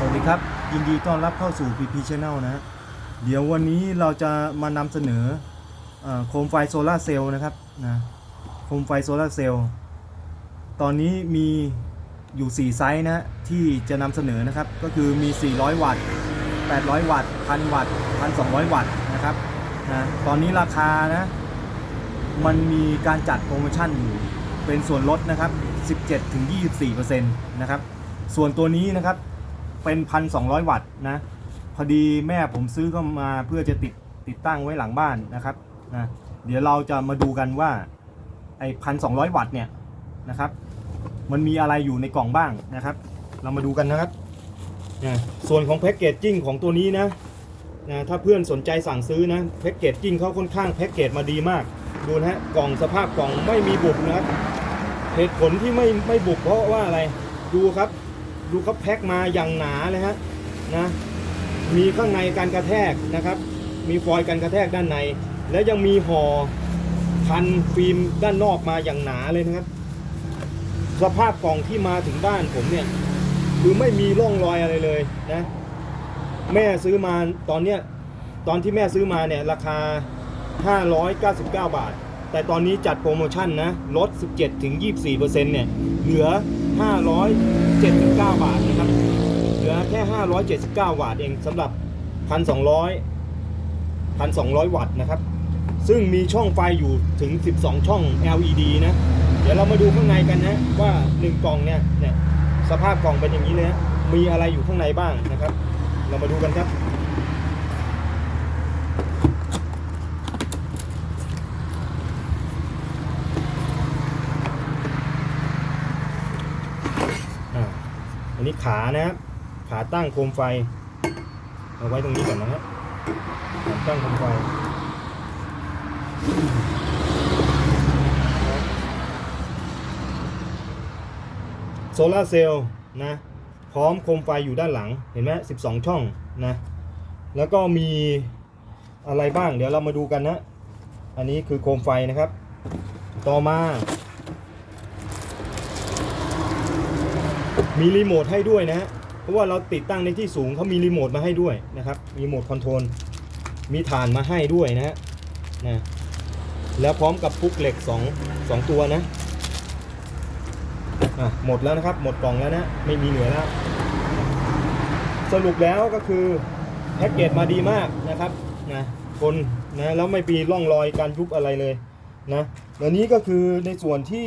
สวัสดีครับ ยินดีต้อนรับเข้าสู่ PP Channel นะฮะเดี๋ยววันนี้เราจะมานำเสนอโคมไฟโซลาเซลล์นะครับนะโคมไฟโซลาเซลล์ตอนนี้มีอยู่ 4 ไซส์นะฮะที่จะนำเสนอนะครับ ก็คือมี 400 วัตต์ 800 วัตต์ 1,000 วัตต์ 1,200 วัตต์นะครับนะตอนนี้ราคานะมันมีการจัดโปรโมชั่นอยู่เป็นส่วนลดนะครับ 17-24%นะครับส่วนตัวนี้นะครับ เป็น1,200วัตต์นะ พอดีแม่ผมซื้อเข้ามาเพื่อจะติดติดตั้งไว้หลังบ้านนะครับนะเดี๋ยวเราจะมาดูกันว่าไอ้1,200วัตต์เนี่ยนะครับ มันมีอะไรอยู่ในกล่องบ้างนะครับ เรามาดูกันนะครับนะส่วนของแพ็กเกจจิ้งของตัวนี้นะนะถ้าเพื่อนสนใจสั่งซื้อนะแพ็กเกจจิ้งเขาค่อนข้างแพ็กเกจมาดีมาก ดูนะฮะกล่องสภาพกล่องไม่มีบุบนะครับเหตุผลที่ไม่ไม่บุบเพราะว่าอะไรดูครับ ดูเขาแพ็คมาอย่างหนาเลยฮะนะมีข้างในการกระแทกนะครับ มีฟอยล์การกระแทกด้านใน แล้วยังมีห่อพันฟิล์มด้านนอกมาอย่างหนาเลยนะครับ สภาพกล่องที่มาถึงบ้านผมเนี่ยคือไม่มีร่องรอยอะไรเลยนะแม่ซื้อมาตอนเนี้ยตอนที่แม่ซื้อมาเนี่ยราคา 599 บาท แต่ตอนนี้จัดโปรโมชั่นนะลด 17-24%เนี่ยเหลือ 579 บาทนะครับ เหลือแค่ 579บาทเองสำหรับ 1,200 1,200 วัตต์นะครับ ซึ่งมีช่องไฟอยู่ถึง 12 ช่อง LED นะ เดี๋ยวเรามาดูข้างในกันนะ ว่า 1 กล่องเนี่ยเนี่ยสภาพกล่องเป็นอย่างนี้เลยนะมีอะไรอยู่ข้างในบ้างนะครับ เรามาดูกันครับ อ่าอันนี้ ขานะครับขาตั้งโคมไฟ เอาไว้ตรงนี้ก่อนนะครับขาตั้งโคมไฟโซลาเซลล์นะพร้อมโคมไฟอยู่ด้านหลังเห็นไหม12ช่องนะแล้วก็มีอะไรบ้างเดี๋ยวเรามาดูกันนะ อันนี้คือโคมไฟนะครับ ต่อมา มีรีโมทให้ด้วยนะฮะเพราะว่าเราติดตั้งในที่สูงเขามีรีโมทมาให้ด้วยนะครับมีรีโมทคอนโทรลมีฐานมาให้ด้วยนะฮะนะแล้วพร้อมกับปุ๊กเหล็ก2 2ตัวนะอะหมดแล้วนะครับ หมดกล่องแล้วนะ ไม่มีเหลือแล้ว สรุปแล้วก็คือแพ็กเกจมาดีมากนะครับนะคนนะแล้วไม่มีร่องรอยการยุบอะไรเลยนะแล้วนี้ก็คือในส่วนที่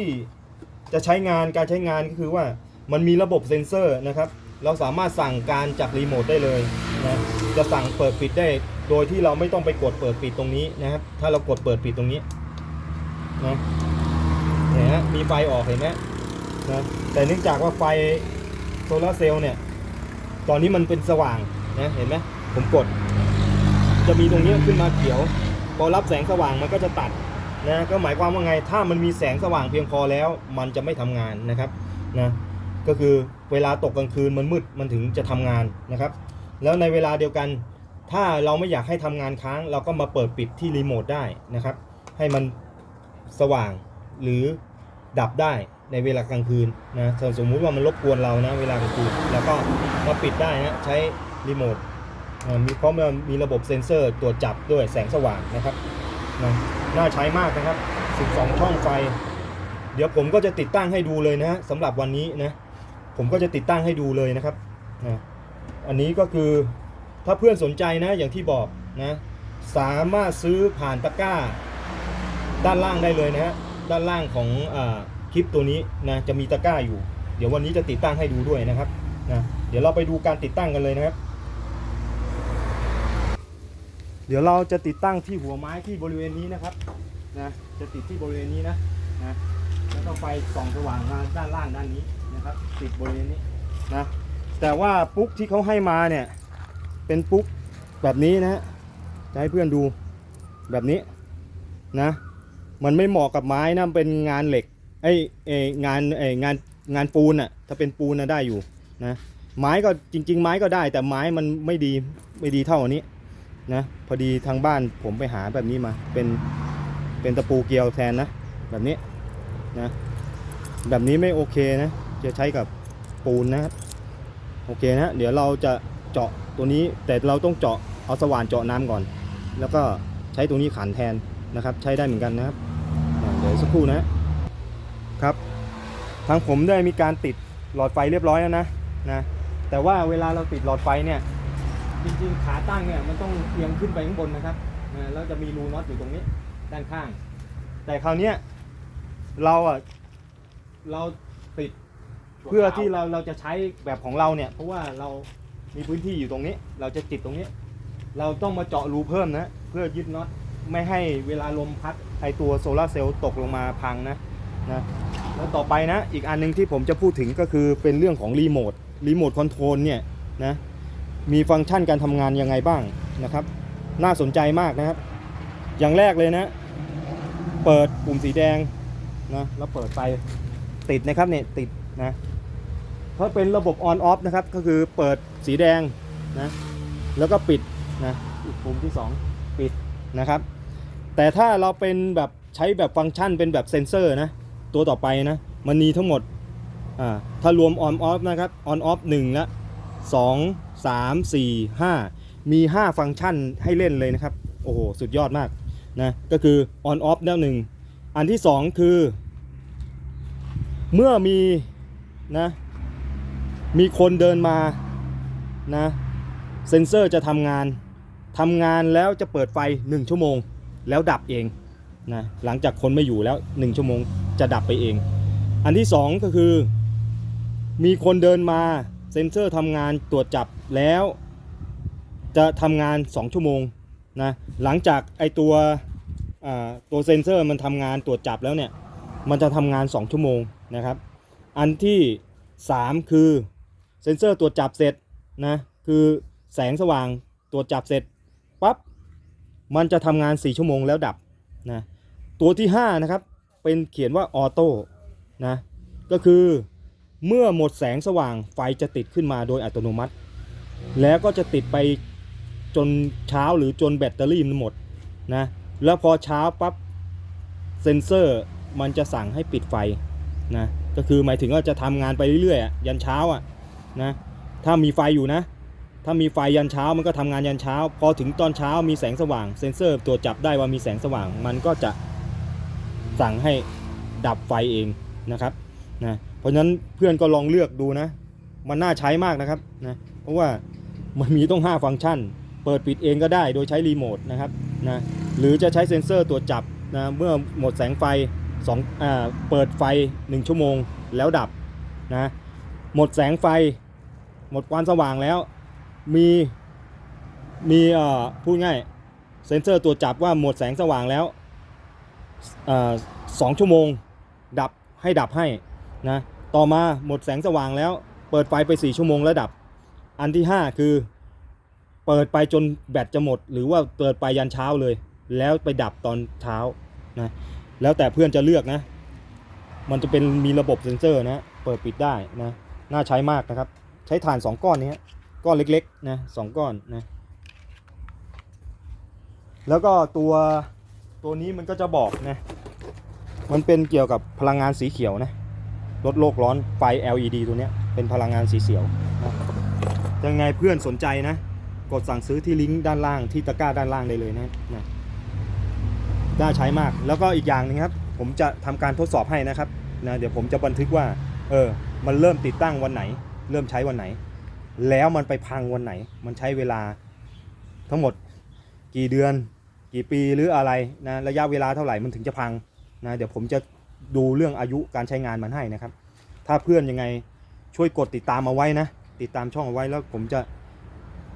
จะใช้งานการใช้งานก็คือว่า มันมีระบบเซ็นเซอร์นะครับ เราสามารถสั่งการจากรีโมทได้เลยนะจะสั่งเปิดปิดได้ โดยที่เราไม่ต้องไปกดเปิดปิดตรงนี้นะครับ ถ้าเรากดเปิดปิดตรงนี้นะเห็นไหมมีไฟออกเห็นไหมนะแต่เนื่องจากว่าไฟโซลาเซลล์เนี่ย ตอนนี้มันเป็นสว่างนะเห็นไหมผมกด จะมีตรงนี้ขึ้นมาเขียว พอรับแสงสว่างมันก็จะตัดนะก็หมายความว่าไงถ้ามันมีแสงสว่างเพียงพอแล้ว มันจะไม่ทำงานนะครับนะ ก็คือเวลาตกกลางคืนมันมืดมันถึงจะทำงานนะครับ แล้วในเวลาเดียวกัน ถ้าเราไม่อยากให้ทำงานค้าง เราก็มาเปิดปิดที่รีโมทได้นะครับ ให้มันสว่างหรือดับได้ในเวลากลางคืนนะถ้าสมมุติว่ามันรบกวนเรานะเวลากลางคืนแล้วก็มาปิดได้นะใช้รีโมทมีพร้อมกับมีระบบเซ็นเซอร์ตรวจจับด้วยแสงสว่างนะครับนะน่าใช้มากนะครับ 12 ช่องไฟ เดี๋ยวผมก็จะติดตั้งให้ดูเลยนะฮะสำหรับวันนี้นะ ผมก็จะติดตั้งให้ดูเลยนะครับนะอันนี้ก็คือถ้าเพื่อนสนใจนะอย่างที่บอกนะสามารถซื้อผ่านตะกร้า ด้านล่างได้เลยนะฮะด้านล่างของอคลิปตัวนี้นะจะมีตะกร้าอยู่ เดี๋ยววันนี้จะติดตั้งให้ดูด้วยนะครับนะเดี๋ยวเราไปดูการติดตั้งกันเลยนะครับ เดี๋ยวเราจะติดตั้งที่หัวไม้ที่บริเวณนี้นะครับนะจะติดที่บริเวณนี้นะนะแล้วก็ไฟส่องสว่างมาด้านล่างด้านนี้ นะครับติดบริเวณนี้นะแต่ว่าปุ๊กที่เขาให้มาเนี่ย เป็นปุ๊กแบบนี้นะจะให้เพื่อนดูแบบนี้นะ มันไม่เหมาะกับไม้นะเป็นงานเหล็กไอ้เอ้งานไอ้งานงานปูนอะถ้าเป็นปูนนะได้อยู่นะไม้ก็จริง ๆ ไม้ก็ได้ แต่ไม้มันไม่ดีไม่ดีเท่าอันนี้นะพอดีทางบ้านผมไปหาแบบนี้มาเป็นเป็นตะปูเกลียวแทนนะแบบนี้นะแบบนี้ไม่โอเคนะ จะใช้กับปูนนะครับโอเคนะเดี๋ยวเราจะเจาะตัวนี้แต่เราต้องเจาะเอาสว่านเจาะน้ำก่อน แล้วก็ใช้ตัวนี้ขันแทนนะครับ ใช้ได้เหมือนกันนะครับเดี๋ยวสักครู่นะครับ ทางผมได้มีการติดหลอดไฟเรียบร้อยแล้วนะนะแต่ว่าเวลาเราติดหลอดไฟเนี่ยจริงๆขาตั้งเนี่ยมันต้องเอียงขึ้นไปข้างบนนะครับนะแล้วจะมีรูน็อตอยู่ตรงนี้ด้านข้าง แต่คราวนี้เราอะเราติด เพื่อที่เราเราจะใช้แบบของเราเนี่ย เพราะว่าเรามีพื้นที่อยู่ตรงนี้ เราจะติดตรงนี้ เราต้องมาเจาะรูเพิ่มนะ เพื่อยึดน็อตไม่ให้เวลาลมพัดไอตัวโซลาเซลล์ตกลงมาพังนะนะแล้วต่อไปนะ อีกอันหนึงที่ผมจะพูดถึงก็คือเป็นเรื่องของรีโมทรีโมทคอนโทรลเนี่ยนะมีฟังก์ชันการทำงานยังไงบ้างนะครับ น่าสนใจมากนะครับ อย่างแรกเลยนะ เปิดปุ่มสีแดงนะแล้วเปิดไฟติดนะครับเนี่ยติดนะ เพราะเป็นระบบ on off นะครับ ก็คือเปิดสีแดงนะแล้วก็ปิดนะอีกปุ่มที่ 2 ปิดนะครับ แต่ถ้าเราเป็นแบบใช้แบบฟังก์ชันเป็นแบบเซนเซอร์นะ ตัวต่อไปนะ มันมีทั้งหมดอ่าถ้ารวม on off นะครับ on off 1ละ2 3 4 5มี 5 ฟังก์ชันให้เล่นเลยนะครับ โอ้โห สุดยอดมากนะ ก็คือ on off แล้วหนึ่ง อันที่ 2 คือ เมื่อมีนะ มีคนเดินมานะเซนเซอร์จะทำงานทำงานแล้วจะเปิดไฟ 1 ชั่วโมง แล้วดับเองนะหลังจากคนไม่อยู่แล้ว 1 ชั่วโมงจะดับไปเอง อันที่ 2 ก็คือ มีคนเดินมาเซนเซอร์ทำงานตรวจจับแล้ว จะทำงาน 2 ชั่วโมงนะหลังจากไอตัวตัวเซนเซอร์มันทำงานตรวจจับแล้วเนี่ยมันจะทำงาน 2 ชั่วโมงนะครับ อันที่ 3 คือ เซนเซอร์ตรวจจับเสร็จนะคือแสงสว่างตรวจจับเสร็จปั๊บมันจะทำงาน 4 ชั่วโมงแล้วดับนะตัวที่ 5 นะครับ เป็นเขียนว่าออโต้นะก็คือเมื่อหมดแสงสว่างไฟจะติดขึ้นมาโดยอัตโนมัติ แล้วก็จะติดไปจนเช้าหรือจนแบตเตอรี่มันหมดนะแล้วพอเช้าปั๊บเซนเซอร์มันจะสั่งให้ปิดไฟนะก็คือหมายถึงว่าจะทำงานไปเรื่อยๆอะยันเช้าอะ นะ ถ้ามีไฟอยู่นะ ถ้ามีไฟยันเช้ามันก็ทำงานยันเช้า พอถึงตอนเช้ามีแสงสว่าง เซ็นเซอร์ตรวจับได้ว่ามีแสงสว่าง มันก็จะสั่งให้ดับไฟเองนะครับนะเพราะฉะนั้นเพื่อนก็ลองเลือกดูนะ มันน่าใช้มากนะครับนะเพราะว่ามันมีต้อง 5 ฟังก์ชัน เปิดปิดเองก็ได้โดยใช้รีโมทนะครับนะหรือจะใช้เซ็นเซอร์ตรวจับนะเมื่อหมดแสงไฟสองอ่าเปิดไฟ 1 ชั่วโมงแล้วดับนะหมดแสงไฟ หมดความสว่างแล้ว มีมีเอ่อพูดง่ายเซ็นเซอร์ตรวจับว่าหมดแสงสว่างแล้วสองชั่วโมง ดับให้ดับให้นะต่อมาหมดแสงสว่างแล้ว เปิดไฟไป 4 ชั่วโมงแล้วดับ อันที่ 5 คือ เปิดไปจนแบตจะหมด หรือว่าเปิดไปยันเช้าเลย แล้วไปดับตอนเช้านะแล้วแต่เพื่อนจะเลือกนะ มันจะเป็นมีระบบเซ็นเซอร์นะ เปิดปิดได้นะ น่าใช้มากนะครับ ช้ถ่าน 2 ก้อนนี้ก้อนเล็กๆนะสองก้อนนะแล้วก็ตัวตัวนี้มันก็จะบอกนะมันเป็นเกี่ยวกับพลังงานสีเขียวนะลดโลกร้อนไฟ LED ตัวนี้เป็นพลังงานสีเขียวนะยังไงเพื่อนสนใจนะ กดสั่งซื้อที่ลิงก์ด้านล่างที่ตะกร้าด้านล่างได้เลยนะนะน่าใช้มากแล้วก็อีกอย่างหนึงครับ ผมจะทำการทดสอบให้นะครับนะเดี๋ยวผมจะบันทึกว่าเออมันเริ่มติดตั้งวันไหน เริ่มใช้วันไหน แล้วมันไปพังวันไหน มันใช้เวลาทั้งหมดกี่เดือน กี่ปีหรืออะไรนะระยะเวลาเท่าไหร่มันถึงจะพังนะเดี๋ยวผมจะดูเรื่องอายุการใช้งานมันให้นะครับ ถ้าเพื่อนยังไงช่วยกดติดตามเอาไว้นะ ติดตามช่องเอาไว้แล้วผมจะ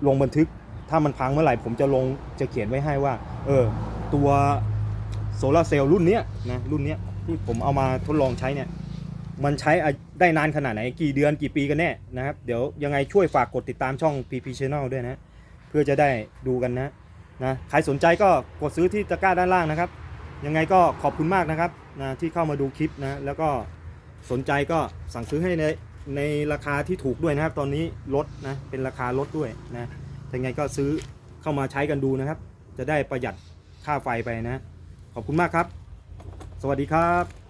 ลงบันทึก ถ้ามันพังเมื่อไหร่ผมจะลงจะเขียนไว้ให้ว่า เออ ตัวโซลาร์เซลล์รุ่นเนี้ยนะรุ่นเนี้ยที่ผมเอามาทดลองใช้เนี่ย มันใช้ได้นานขนาดไหน กี่เดือนกี่ปีกันแน่นะครับ เดี๋ยวยังไงช่วยฝากกดติดตามช่อง PP Channel ด้วยนะ เพื่อจะได้ดูกันนะนะใครสนใจก็กดซื้อที่ตะกร้าด้านล่างนะครับ ยังไงก็ขอบคุณมากนะครับนะที่เข้ามาดูคลิปนะแล้วก็สนใจก็สั่งซื้อให้ในในราคาที่ถูกด้วยนะครับ ตอนนี้ลดนะเป็นราคาลดด้วยนะยังไงก็ซื้อเข้ามาใช้กันดูนะครับ จะได้ประหยัดค่าไฟไปนะ ขอบคุณมากครับ สวัสดีครับ